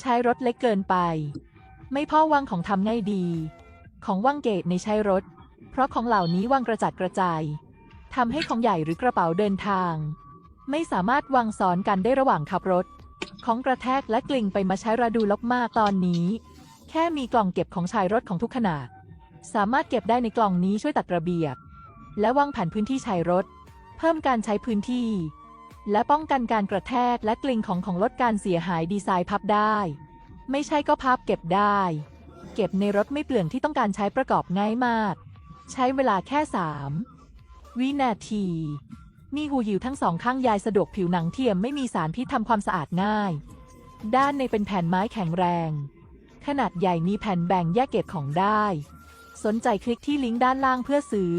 ใช้รถเล็กเกินไป ไม่พ่อวางของทำง่ายดี ของว่างเกตในใช้รถ เพราะของเหล่านี้วางกระจัดกระจายทำให้ของใหญ่หรือกระเป๋าเดินทาง ไม่สามารถวางซ้อนกันได้ระหว่างขับรถ ของกระแทกและกลิ่งไปมาใช้ระดูลกมากตอนนี้ แค่มีกล่องเก็บของชายรถของทุกขนาด สามารถเก็บได้ในกล่องนี้ช่วยตัดระเบียบ และวางแผนพื้นที่ชายรถ เพิ่มการใช้พื้นที่ และป้องกันการกระแทกและกลิ่งของของลดการเสียหายดีไซน์พับได้ ไม่ใช่ก็พับเก็บได้ เก็บในรถไม่เปลืองที่ต้องการใช้ประกอบง่ายมาก ใช้เวลาแค่ 3 วินาทีมีหูหิวทั้งสองข้างยายสะดวกผิวหนังเทียมไม่มีสารพิษทำความสะอาดง่าย ด้านในเป็นแผ่นไม้แข็งแรง ขนาดใหญ่มีแผ่นแบ่งแยกเก็บของได้ สนใจคลิกที่ลิงก์ด้านล่างเพื่อซื้อ